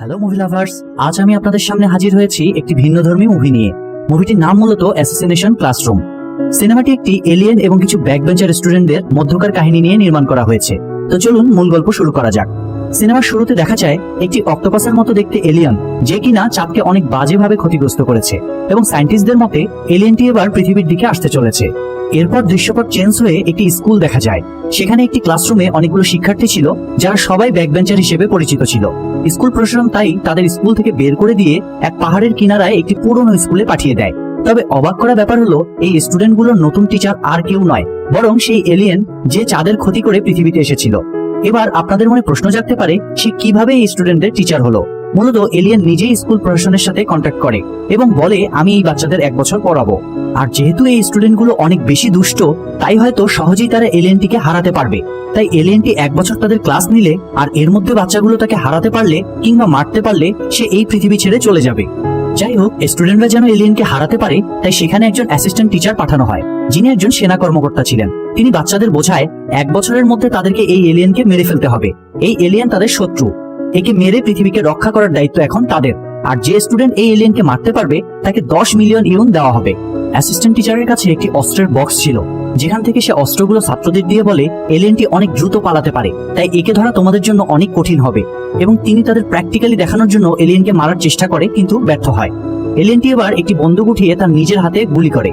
Hello movie lovers আজ আমি আপনাদের সামনে হাজির হয়েছি একটি ভিন্নধর্মী মুভি নিয়ে। মুভিটির নাম মূলত অ্যাসোসিনেশন ক্লাসরুম সিনেমাটি একটি এলিয়েন এবং কিছু ব্যাকবেঞ্চার স্টুডেন্টদের মধ্যকার কাহিনী নিয়ে নির্মাণ করা হয়েছে। তো চলুন মূল গল্প শুরু করা যাক। সিনেমার শুরুতে দেখা যায়, একটি অক্টোপাসের মতো দেখতে এলিয়েন যে কিনা চাঁদকে অনেক বাজেভাবে ক্ষতিগ্রস্ত করেছে এবং সায়েন্টিস্টদের মতে এলিয়েনটি এবার পৃথিবীর দিকে আসতে চলেছে। এরপর দৃশ্যপট চেঞ্জ হয়ে একটি স্কুল দেখা যায়। সেখানে একটি ক্লাসরুমে অনেকগুলো শিক্ষার্থী ছিল, যারা সবাই ব্যাকবেঞ্চার হিসেবে পরিচিত ছিল। স্কুল প্রশাসন তাই তাদের স্কুল থেকে বের করে দিয়ে এক পাহাড়ের কিনারায় একটি পুরনো স্কুলে পাঠিয়ে দেয়। তবে অবাক করা ব্যাপার হলো, এই স্টুডেন্টগুলোর নতুন টিচার আর কেউ নয়, বরং সেই এলিয়েন যে চাঁদের ক্ষতি করে পৃথিবীতে এসেছিল। এবার আপনাদের মনে প্রশ্ন জাগতে পারে, সে কীভাবে এই স্টুডেন্টদের টিচার হলো? মূলত এলিয়েন নিজেই স্কুল প্রশাসনের সাথে কন্ট্যাক্ট করে এবং বলে, আমি এই বাচ্চাদের এক বছর পড়াবো। আর যেহেতু এই স্টুডেন্টগুলো অনেক বেশি দুষ্ট, তাই হয়তো সহজেই তারা এলিয়েনটিকে হারাতে পারবে। তাই এলিয়েনটি এক বছর তাদের ক্লাস নিলে আর এর মধ্যে বাচ্চাগুলো তাকে হারাতে পারলে কিংবা মারতে পারলে সে এই পৃথিবী ছেড়ে চলে যাবে। যাই হোক স্টুডেন্টরা যেন এলিয়েনকে হারাতে পারে, তাই সেখানে একজন অ্যাসিস্ট্যান্ট টিচার পাঠানো হয়, যিনি একজন সেনা কর্মকর্তা ছিলেন। তিনি বাচ্চাদের বোঝায়, এক বছরের মধ্যে তাদেরকে এই এলিয়েনকে মেরে ফেলতে হবে। এই এলিয়েন তাদের শত্রু। একে মেরে পৃথিবীকে রক্ষা করার দায়িত্ব এখন তাদের। আর যে স্টুডেন্ট এই এলিয়েনকে মারতে পারবে, তাকে দশ মিলিয়ন ইউন দেওয়া হবে। অ্যাসিস্ট্যান্ট টিচারের কাছে একটি অস্ত্রের বক্স ছিল, যেখান থেকে সে অস্ত্রগুলো ছাত্রদের দিয়ে বলে এলিয়েনটি অনেক দ্রুত পালাতে পারে, তাই একে ধরা তোমাদের জন্য অনেক কঠিন হবে। এবং তিনি তাদের প্র্যাকটিক্যালি দেখানোর জন্য এলিয়েনকে মারার চেষ্টা করে, কিন্তু ব্যর্থ হয়। এলিয়েনটি এবার একটি বন্দুক উঠিয়ে তার নিজের হাতে গুলি করে।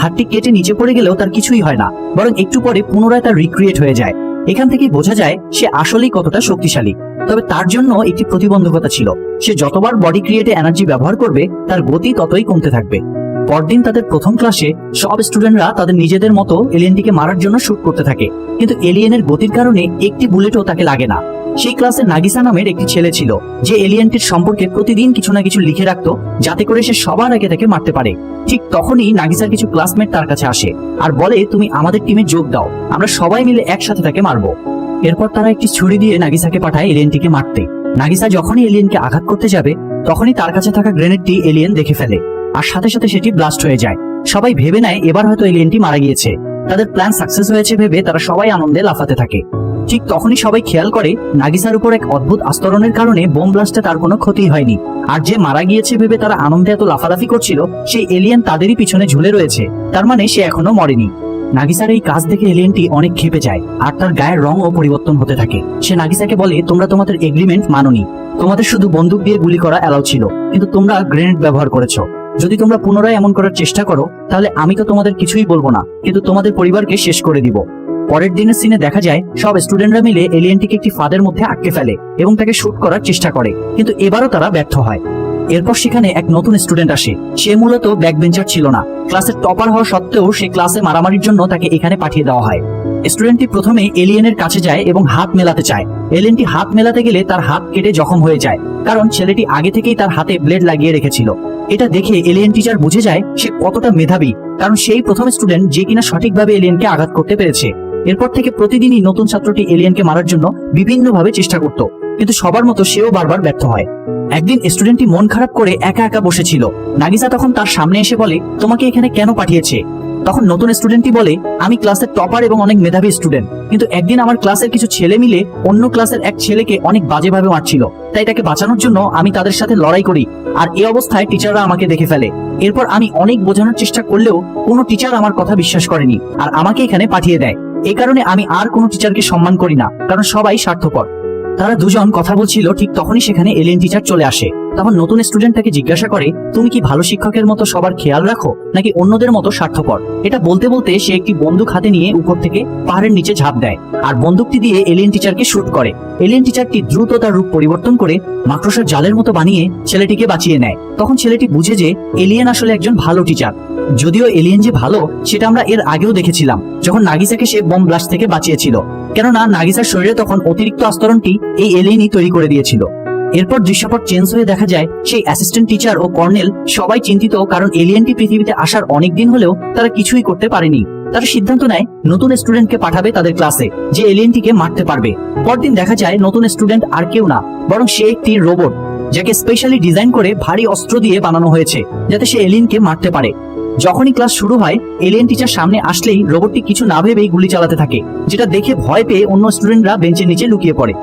হাতটি কেটে নিচে পড়ে গেলেও তার কিছুই হয় না, বরং একটু পরে পুনরায় তার রিক্রিয়েট হয়ে যায়। এখান থেকে বোঝা যায় সে আসলেই কতটা শক্তিশালী। তবে তার জন্য একটি প্রতিবন্ধকতা ছিল। সে যতবার বডি ক্রিয়েটে এনার্জি ব্যবহার করবে, তার গতি ততই কমতে থাকবে। পরদিন তাদের প্রথম ক্লাসে সব স্টুডেন্টরা তাদের নিজেদের মতো এলিয়েনটিকে মারার জন্য শুট করতে থাকে। কিন্তু এলিয়েনের গতির কারণে একটি বুলেটও তাকে লাগে না। সেই ক্লাসে নাগিসা নামের একটি ছেলে ছিল, যে এলিয়েনটির সম্পর্কে প্রতিদিন কিছু না কিছু লিখে রাখতো, যাতে করে সে সবার আগে তাকে মারতে পারে। ঠিক তখনই নাগিসার কিছু ক্লাসমেট তার কাছে আসে আর বলে, তুমি আমাদের টিমে যোগ দাও, আমরা সবাই মিলে একসাথে তাকে মারবো। এরপর তারা একটি ছুরি দিয়ে নাগিসাকে পাঠায় এলিয়েনটিকে মারতে। নাগিসা যখনই এলিয়েনকে আঘাত করতে যাবে, তখনই তার কাছে থাকা গ্রেনেডটি এলিয়েন দেখে ফেলে আর সাথে সাথে সেটি ব্লাস্ট হয়ে যায়। সবাই ভেবে নেয়, এবার হয়তো এলিয়েনটি মারা গিয়েছে। তাদের প্ল্যান সাকসেস হয়েছে ভেবে তারা সবাই আনন্দে লাফাতে থাকে। ঠিক তখনই সবাই খেয়াল করে, নাগিসার উপর এক অদ্ভুত আস্তরণের কারণে বোম ব্লাস্টে তার কোনো ক্ষতি হয়নি। আর যে মারা গিয়েছে ভেবে তারা আনন্দে এত লাফালাফি করছিল, সেই এলিয়েন তাদেরই পিছনে ঝুলে রয়েছে। তার মানে সে এখনও মরেনি। নাগিসার এই কাজ দেখে এলিয়েনটি অনেক খেপে যায়, আর তার গায়ের রঙও পরিবর্তন হতে থাকে। সে নাগিসাকে বলে, তোমরা তোমাদের এগ্রিমেন্ট মানোনি। তোমাদের শুধু বন্দুক দিয়ে গুলি করা অ্যালাউ ছিল, কিন্তু তোমরা গ্রেনেড ব্যবহার করেছ। যদি তোমরা পুনরায় এমন করার চেষ্টা করো, তাহলে আমি তো তোমাদের কিছুই বলব না, কিন্তু তোমাদের পরিবারকে শেষ করে দিব। পরের দিনের সিনে দেখা যায়, সব স্টুডেন্টরা মিলে এলিয়েনটিকে একটি ফাঁদের মধ্যে আটকে ফেলে এবং তাকে শুট করার চেষ্টা করে। কিন্তু এবারও তারা ব্যর্থ হয়। এরপর সেখানে এক নতুন স্টুডেন্ট আসে। সে মূলত ব্যাকবেঞ্চার ছিল না। ক্লাসের টপার হওয়া সত্ত্বেও সে ক্লাসে মারামারির জন্য তাকে এখানে পাঠিয়ে দেওয়া হয়। স্টুডেন্টটি প্রথমে এলিয়েনের কাছে যায় এবং হাত মেলাতে চায়। এলিয়েনটি হাত মেলাতে গেলে তার হাত কেটে জখম হয়ে যায়, কারণ ছেলেটি আগে থেকেই তার হাতে ব্লেড লাগিয়ে রেখেছিল। এটা দেখে এলিয়েন টিচার বুঝে যায়, সে কতটা মেধাবী, কারণ সেই প্রথম স্টুডেন্ট যে কিনা সঠিকভাবে এলিয়েনকে আঘাত করতে পেরেছে। এরপর থেকে প্রতিদিনই নতুন ছাত্রটি এলিয়েনকে মারার জন্য বিভিন্নভাবে চেষ্টা করত, কিন্তু সবার মতো সেও বারবার ব্যর্থ হয়। একদিন স্টুডেন্টটি মন খারাপ করে একা একা বসেছিল। নাগিসা তখন তার সামনে এসে বলে, তোমাকে এখানে কেন পাঠিয়েছে? তখন নতুন স্টুডেন্টটি বলে, আমি ক্লাসের টপার এবং অনেক মেধাবী স্টুডেন্ট, কিন্তু একদিন আমার ক্লাসের কিছু ছেলে মিলে অন্য ক্লাসের এক ছেলেকে অনেক বাজেভাবে মারছিল। তাই তাকে বাঁচানোর জন্য আমি তাদের সাথে লড়াই করি, আর এই অবস্থায় টিচাররা আমাকে দেখে ফেলে। এরপর আমি অনেক বোঝানোর চেষ্টা করলেও কোনো টিচার আমার কথা বিশ্বাস করেনি, আর আমাকে এখানে পাঠিয়ে দেয়। এই কারণে আমি আর কোনো টিচারকে সম্মান করি না, কারণ সবাই স্বার্থপর। তারা দুজন কথা বলছিল, ঠিক তখনই সেখানে এলিয়েন টিচার চলে আসে। তখন নতুন স্টুডেন্ট তাকে জিজ্ঞাসা করে, তুমি কি ভালো শিক্ষকের মতো সবার খেয়াল রাখো, নাকি অন্যদের মতো স্বার্থপর? এটা বলতে বলতে সে একটি বন্দুক হাতে নিয়ে উপর থেকে পাহাড়ের নিচে ঝাঁপ দেয়, আর বন্দুকটি দিয়ে এলিয়েন টিচারকে শুট করে। এলিয়েন টিচারটি দ্রুত তার রূপ পরিবর্তন করে মাকড়সার জালের মতো বানিয়ে ছেলেটিকে বাঁচিয়ে নেয়। তখন ছেলেটি বুঝে যে এলিয়েন আসলে একজন ভালো টিচার যদিও এলিয়েন যে ভালো, সেটা আমরা এর আগেও দেখেছিলাম, যখন নাগিসাকে সে বোম ব্লাস্ট থেকে বাঁচিয়েছিল। কেননা নাগিসার শরীরে তখন অতিরিক্ত আস্তরণটি এই এলিয়েনই তৈরি করে দিয়েছিল। এরপর দৃশ্যপট চেঞ্জ হয়ে দেখা যায়, সেই অ্যাসিস্ট্যান্ট টিচার ও কর্নেল সবাই চিন্তিত কারণ এলিয়েনটি পৃথিবীতে আসার অনেক দিন হলেও তারা কিছুই করতে পারেনি। তারা সিদ্ধান্ত নেয়, নতুন স্টুডেন্টকে পাঠাবে তাদের ক্লাসে যে এলিয়েনটিকে মারতে পারবে। পরদিন দেখা যায়, নতুন স্টুডেন্ট আর কেউ না, বরং সে একটি রোবট যাকে স্পেশালি ডিজাইন করে ভারী অস্ত্র দিয়ে বানানো হয়েছে, যাতে সে এলিয়েনকে মারতে পারে। যখনই ক্লাস শুরু হয় এলিয়েন টিচার সামনে আসলেই রোবটটি কিছু না ভেবেই গুলি চালাতে থাকে, যেটা দেখে ভয় পেয়ে অন্য স্টুডেন্টরা বেঞ্চের নিচে লুকিয়ে পড়ে।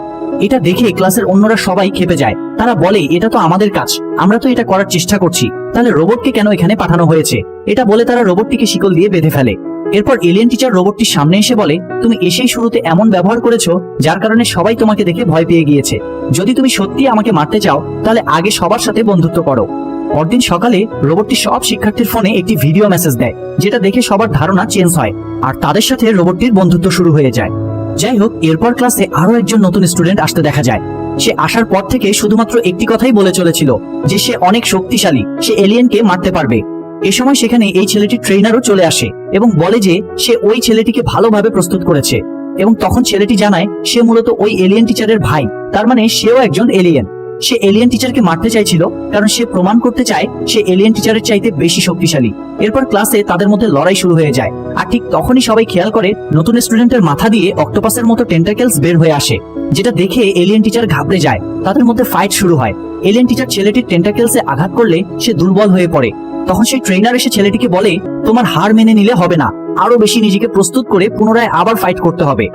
এটা দেখে ক্লাসের অন্যরা সবাই খেপে যায়। তারা বলে, এটা তো আমাদের কাজ, আমরা তো এটা করার চেষ্টা করছি। তাহলে রোবটকে কেন এখানে পাঠানো হয়েছে? এটা বলে তারা রোবটটিকে শিকল দিয়ে বেঁধে ফেলে। এরপর এলিয়েন টিচার রোবটটির সামনে এসে বলে, তুমি এসেই শুরুতে এমন ব্যবহার করেছ, যার কারণে সবাই তোমাকে দেখে ভয় পেয়ে গিয়েছে। যদি তুমি সত্যি আমাকে মারতে চাও, তাহলে আগে সবার সাথে বন্ধুত্ব করো। পরদিন সকালে রোবটটি সব শিক্ষার্থীর ফোনে একটি ভিডিও মেসেজ দেয়, যেটা দেখে সবার ধারণা চেঞ্জ হয়, আর তাদের সাথে রোবটটির বন্ধুত্ব শুরু হয়ে যায়। যাই হোক এরপর ক্লাসে আরও একজন নতুন স্টুডেন্ট আসতে দেখা যায়। সে আসার পর থেকে শুধুমাত্র একটি কথাই বলে চলেছিল, যে সে অনেক শক্তিশালী, সে এলিয়েনকে মারতে পারবে। এ সময় সেখানে এই ছেলেটির ট্রেনারও চলে আসে এবং বলে যে সে ওই ছেলেটিকে ভালোভাবে প্রস্তুত করেছে। এবং তখন ছেলেটি জানায়, সে মূলত ওই এলিয়েন টিচারের ভাই, তার মানে সেও একজন এলিয়েন। সে এলিয়েন টিচারকে মারতে চাইছিল, কারণ সে প্রমাণ করতে চায় সে এলিয়েন টিচারের চাইতে বেশি শক্তিশালী। এরপর ক্লাসে তাদের মধ্যে লড়াই শুরু হয়ে যায়। আর ঠিক তখনই সবাই খেয়াল করে, নতুন স্টুডেন্টের মাথা দিয়ে অক্টোপাসের মতো টেন্টাকেলস বের হয়ে আসে, যেটা দেখে এলিয়েন টিচার ঘাবড়ে যায়। তাদের মধ্যে ফাইট শুরু হয়। এলিয়েন টিচার ছেলেটির টেন্টাকেলসে আঘাত করলে সে দুর্বল হয়ে পড়ে। তখন সেই ট্রেনার এসে ছেলেটিকে বলে, তোমার হার মেনে নিলে হবে না। আরও বেশি নিজেকে প্রস্তুত করে পুনরায় আবার ফাইট করতে হবে।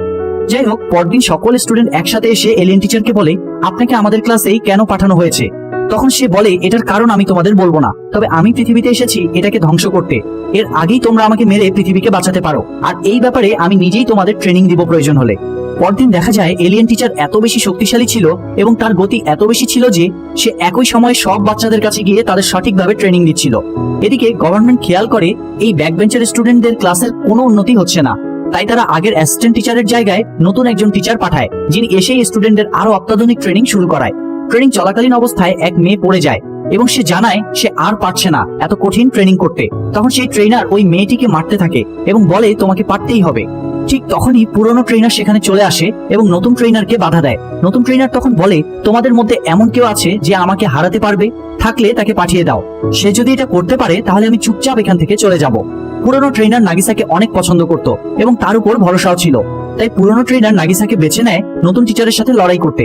যাই হোক, পরদিন সকল স্টুডেন্ট একসাথে এসে এলিয়েন টিচারকে বলে, আপনাকে আমাদের ক্লাসেই কেন পাঠানো হয়েছে? তখন সে বলে, এটার কারণ আমি তোমাদের বলব না। তবে আমি পৃথিবীতে এসেছি এটাকে ধ্বংস করতে। এর আগেই তোমরা আমাকে মেরে পৃথিবীকে বাঁচাতে পারো। আর এই ব্যাপারে আমি নিজেই তোমাদের ট্রেনিং দিব প্রয়োজন হলে। পরদিন দেখা যায় এলিয়েন টিচার এত বেশি শক্তিশালী ছিল এবং তার গতি এত বেশি ছিল যে সে একই সময় সব বাচ্চাদের কাছে গিয়ে তাদের সঠিকভাবে ট্রেনিং দিচ্ছিল। এদিকে গভর্নমেন্ট খেয়াল করে, এই ব্যাকবেঞ্চের স্টুডেন্টদের ক্লাসের কোনো উন্নতি হচ্ছে না। তাই তারা আগের অ্যাসিস্ট্যান্ট টিচারের জায়গায় নতুন একজন টিচার পাঠায়, যিনি এসেই স্টুডেন্টদের আরও অত্যাধুনিক ট্রেনিং শুরু করায়। ট্রেনিং চলাকালীন অবস্থায় এক মেয়ে পড়ে যায় এবং সে জানায় সে আর পারছে না এত কঠিন ট্রেনিং করতে। তখন সেই ট্রেনার ওই মেয়েটিকে মারতে থাকে এবং বলে, তোমাকে পারতেই হবে। ঠিক তখনই পুরনো ট্রেনার সেখানে চলে আসে এবং নতুন ট্রেনারকে বাধা দেয়। নতুন ট্রেনার তখন বলে, তোমাদের মধ্যে এমন কেউ আছে যে আমাকে হারাতে পারবে? থাকলে তাকে পাঠিয়ে দাও। সে যদি এটা করতে পারে, তাহলে আমি চুপচাপ এখান থেকে চলে যাব। পুরনো ট্রেনার নাগিসাকে অনেক পছন্দ করত এবং তার উপর ভরসাও ছিল। তাই পুরনো ট্রেনার নাগিসাকে বেছে নেয় নতুন টিচারের সাথে লড়াই করতে।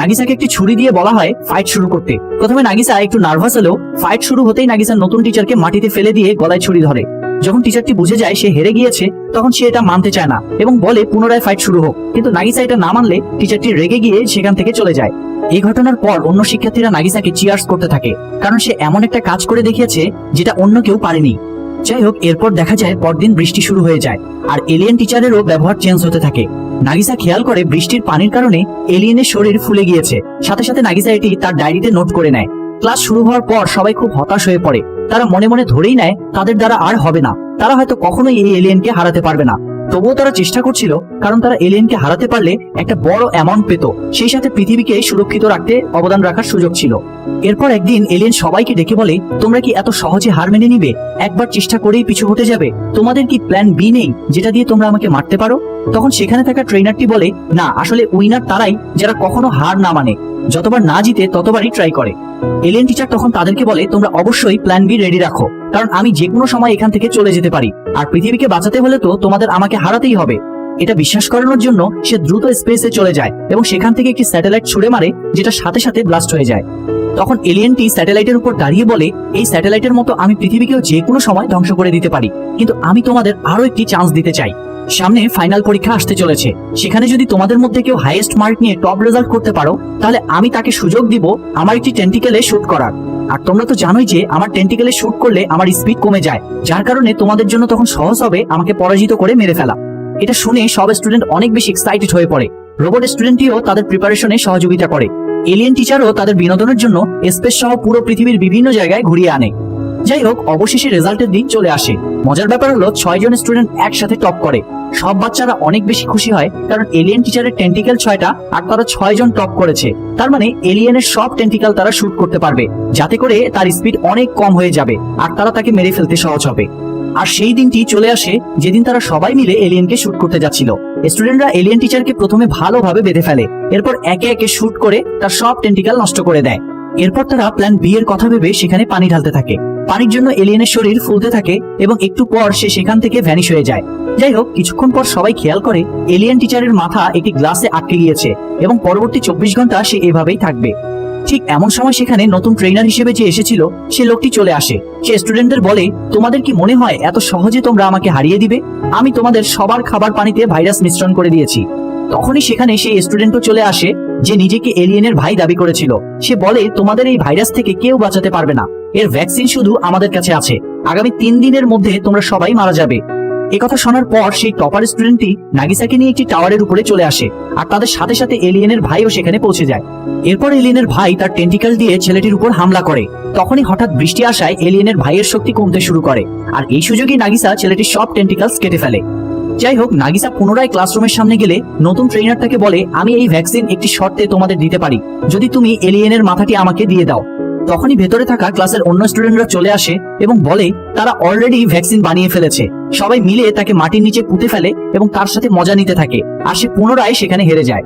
নাগিসাকে একটি ছুরি দিয়ে বলা হয় ফাইট শুরু করতে। প্রথমে নাগিসা একটু নার্ভাস হলেও ফাইট শুরু হতেই নাগিসা নতুন টিচারকে মাটিতে ফেলে দিয়ে গলায় ছুরি ধরে। যখন টিচারটি বুঝে যায় সে হেরে গিয়েছে, তখন সে এটা মানতে চায় না এবং বলে, পুনরায় ফাইট শুরু হোক। কিন্তু নাগিসা এটা না মানলে টিচারটি রেগে গিয়ে সেখান থেকে চলে যায়। এই ঘটনার পর অন্য শিক্ষার্থীরা নাগিসাকে চিয়ার্স করতে থাকে, কারণ সে এমন একটা কাজ করে দেখিয়েছে যেটা অন্য কেউ পারেনি। যাই হোক এরপর দেখা যায় পরদিন বৃষ্টি শুরু হয়ে যায় আর এলিয়েন টিচারেরও ব্যবহার চেঞ্জ হতে থাকে। নাগিসা খেয়াল করে বৃষ্টির পানির কারণে এলিয়েনের শরীর ফুলে গিয়েছে। সাথে সাথে নাগিসা এটি তার ডায়েরিতে নোট করে নেয়। ক্লাস শুরু হওয়ার পর সবাই খুব হতাশ হয়ে পড়ে। তারা মনে মনে ধরেই নেয়, তাদের দ্বারা আর হবে না। তারা হয়তো কখনোই এই এলিয়েনকে হারাতে পারবে না। তবুও তারা চেষ্টা করছিল, কারণ তারা এলিয়েনকে হারাতে পারলে একটা বড় অ্যামাউন্ট পেত। সেই সাথে পৃথিবীকে সুরক্ষিত রাখতে অবদান রাখার সুযোগ ছিল। এরপর একদিন এলিয়েন সবাইকে ডেকে বলে, তোমরা কি এত সহজে হার মেনে নিবে? একবার চেষ্টা করেই পিছু হতে যাবে। তোমাদের কি প্ল্যান বি নেই, যেটা দিয়ে তোমরা আমাকে মারতে পারো? তখন সেখানে থাকা ট্রেনারটি বলে, না, আসলে উইনার তারাই যারা কখনো হার না মানে। যতবার না জিতে ততবারই ট্রাই করে। এলিয়েন টিচার তখন তাদেরকে বলে, তোমরা অবশ্যই প্ল্যান বি রেডি রাখো, কারণ আমি যে কোনো সময় এখান থেকে চলে যেতে পারি। আর পৃথিবীকে বাঁচাতে হলে তো তোমাদের আমাকে হারাতেই হবে। এটা বিশ্বাস করানোর জন্য সে দ্রুত স্পেসে চলে যায় এবং সেখান থেকে একটি স্যাটেলাইট ছুড়ে মারে, যেটা সাথে সাথে ব্লাস্ট হয়ে যায়। তখন এলিয়েনটি স্যাটেলাইটের উপর দাঁড়িয়ে বলে, এই স্যাটেলাইটের মতো আমি পৃথিবীকেও যে কোনো সময় ধ্বংস করে দিতে পারি, কিন্তু আমি তোমাদের আরও একটি চান্স দিতে চাই। সামনে ফাইনাল পরীক্ষা আসতে চলেছে। সেখানে যদি তোমাদের মধ্যে কেউ হাইয়েস্ট মার্ক নিয়ে টপ রেজাল্ট করতে পারো, তাহলে আমি তাকে সুযোগ দিব আমার একটি টেন্টিকেলে শুট করার। আর তোমরা তো জানোই যে আমার টেন্টিকেলে শুট করলে আমার স্পিড কমে যায়, যার কারণে তোমাদের জন্য তখন সহজ হবে আমাকে পরাজিত করে মেরে ফেলা। এটা শুনে সব স্টুডেন্ট অনেক বেশি এক্সাইটেড হয়ে পড়ে। রোবট স্টুডেন্টটিও তাদের প্রিপারেশনে সহযোগিতা করে। এলিয়েন টিচারও তাদের বিনোদনের জন্য স্পেস সহ পুরো পৃথিবীর বিভিন্ন জায়গায় ঘুরিয়ে আনে। যাই হোক, অবশেষে রেজাল্টের দিন চলে আসে। মজার ব্যাপার হলো, ছয় জন স্টুডেন্ট একসাথে টপ করে। সব বাচ্চারা অনেক বেশি খুশি হয়, কারণ এলিয়েন টিচারের টেন্টিক্যাল ছয়টা আর তারা ছয় জন টপ করেছে। তার মানে এলিয়েনের সব টেন্টিক্যাল তারা শুট করতে পারবে, যাতে করে তার স্পিড অনেক কম হয়ে যাবে আর তারা তাকে মেরে ফেলতে সহজ হবে। আর সেই দিনটি চলে আসে, যেদিন তারা সবাই মিলে এলিয়েনকে শুট করতে যাচ্ছিল। স্টুডেন্টরা এলিয়েন টিচারকে প্রথমে ভালোভাবে বেঁধে ফেলে। এরপর একে একে শুট করে তার সব টেন্টিক্যাল নষ্ট করে দেয়। এরপর তারা প্ল্যান বি এর কথা ভেবে সেখানে পানি ঢালতে থাকে। পানির জন্য এলিয়েনের শরীর ফুলতে থাকে এবং একটু পর সে সেখান থেকে ভ্যানিশ হয়ে যায়। যাই হোক, কিছুক্ষণ পর সবাই খেয়াল করে এলিয়েন টিচারের মাথা একটি গ্লাসে আটকে গিয়েছে এবং পরবর্তী চব্বিশ ঘণ্টা সে এভাবেই থাকবে। ঠিক এমন সময় সেখানে নতুন ট্রেনার হিসেবে যে এসেছিল, সে লোকটি চলে আসে। সে স্টুডেন্টদের বলে, তোমাদের কি মনে হয় এত সহজে তোমরা আমাকে হারিয়ে দিবে? আমি তোমাদের সবার খাবার পানিতে ভাইরাস মিশ্রণ করে দিয়েছি। তখনই সেখানে সেই স্টুডেন্টও চলে আসে, যে নিজেকে এলিয়েনের ভাই দাবি করেছিল। সে বলে, তোমাদের এই ভাইরাস থেকে কেউ বাঁচাতে পারবে না। এর ভ্যাকসিন শুধু আমাদের কাছে আছে। আগামী তিন দিনের মধ্যে তোমরা সবাই মারা যাবে। একথা শোনার পর সেই টপার স্টুডেন্টটি নাগিসাকে নিয়ে একটি টাওয়ারের উপরে চলে আসে আর তাদের সাথে সাথে এলিয়েনের ভাইও সেখানে পৌঁছে যায়। এরপর এলিয়েনের ভাই তার টেন্টিক্যাল দিয়ে ছেলেটির উপর হামলা করে। তখনই হঠাৎ বৃষ্টি আসায় এলিয়েনের ভাইয়ের শক্তি কমতে শুরু করে আর এই সুযোগে নাগিসা ছেলেটির সব টেন্টিকালস কেটে ফেলে। যাই হোক নাগিসা পুনরায় ক্লাসরুমের সামনে গেলে নতুন ট্রেনার তাকে বলে, আমি এই ভ্যাকসিন একটি শর্তে তোমাদের দিতে পারি। যদি তুমি এলিয়েনের মাথাটি আমাকে দিয়ে দাও। তখনই ভেতরে থাকা ক্লাসের অন্য স্টুডেন্টরা চলে আসে এবং বলে, তারা অলরেডি ভ্যাকসিন বানিয়ে ফেলেছে। সবাই মিলে তাকে মাটির নিচে পুঁতে ফেলে এবং তার সাথে মজা নিতে থাকে আর সে পুনরায় সেখানে হেরে যায়।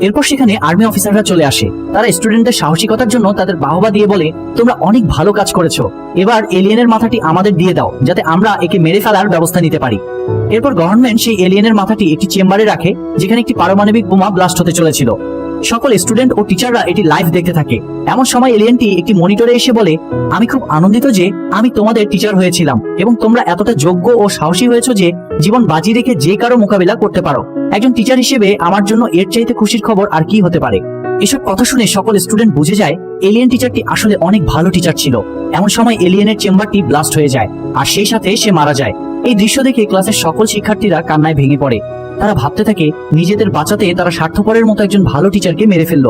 এরপর সেখানে আর্মি অফিসাররা চলে আসে। তারা স্টুডেন্টদের সাহসিকতার জন্য তাদের বাহবা দিয়ে বলে, তোমরা অনেক ভালো কাজ করেছ। এবার এলিয়েনের মাথাটি আমাদের দিয়ে দাও, যাতে আমরা একে মেরে ফেলার ব্যবস্থা নিতে পারি। এরপর গভর্নমেন্ট সেই এলিয়েনের মাথাটি একটি চেম্বারে রাখে, যেখানে একটি পারমাণবিক বোমা ব্লাস্ট হতে চলেছিল। সকল স্টুডেন্ট ও টিচাররা এটি লাইভ দেখতে থাকে। এমন সময় এলিয়েনটি একটি মনিটরে এসে বলে, আমি খুব আনন্দিত যে আমি তোমাদের টিচার হয়েছিলাম এবং তোমরা এতটা যোগ্য ও সাহসী হয়েছো যে জীবন বাজি রেখে যে কারও মোকাবিলা করতে পারো। একজন টিচার হিসেবে আমার জন্য এর চাইতে খুশির খবর আর কি হতে পারে? এসব কথা শুনে সকল স্টুডেন্ট বুঝে যায় এলিয়েন টিচারটি আসলে অনেক ভালো টিচার ছিল। এমন সময় এলিয়েনের চেম্বারটি ব্লাস্ট হয়ে যায়, আর সেই সাথে সে মারা যায়। এই দৃশ্য দেখে ক্লাসের সকল শিক্ষার্থীরা কান্নায় ভেঙে পড়ে। তারা ভাবতে থাকে, নিজেদের বাঁচাতে তারা স্বার্থপরের মতো একজন ভালো টিচারকে মেরে ফেলল।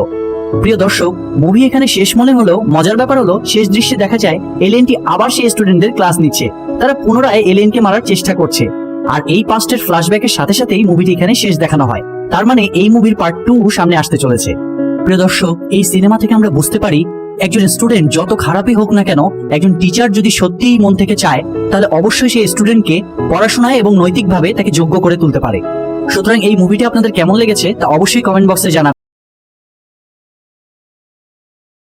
প্রিয় দর্শক মুভি এখানে শেষ মনে হলো মজার ব্যাপার হলো, শেষ দৃশ্যে দেখা যায় এলিয়েনটি আবার সেই স্টুডেন্টদের ক্লাস নিচ্ছে। তারা পুনরায় এলিয়েনকে মারার চেষ্টা করছে। আর এই পাস্টের ফ্ল্যাশব্যাকের সাথে সাথেই মুভিটি এখানে শেষ দেখানো হয়। তার মানে এই মুভির পার্ট টু সামনে আসতে চলেছে। প্রিয় দর্শক, এই সিনেমা থেকে আমরা বুঝতে পারি একজন স্টুডেন্ট যত খারাপই হোক না কেন, একজন টিচার যদি সত্যিই মন থেকে চায়, তাহলে অবশ্যই সেই স্টুডেন্টকে পড়াশোনায় এবং নৈতিকভাবে তাকে যোগ্য করে তুলতে পারে। সুতরাং এই মুভিটি আপনাদের কেমন লেগেছে তা অবশ্যই কমেন্ট বক্সে জানাবেন।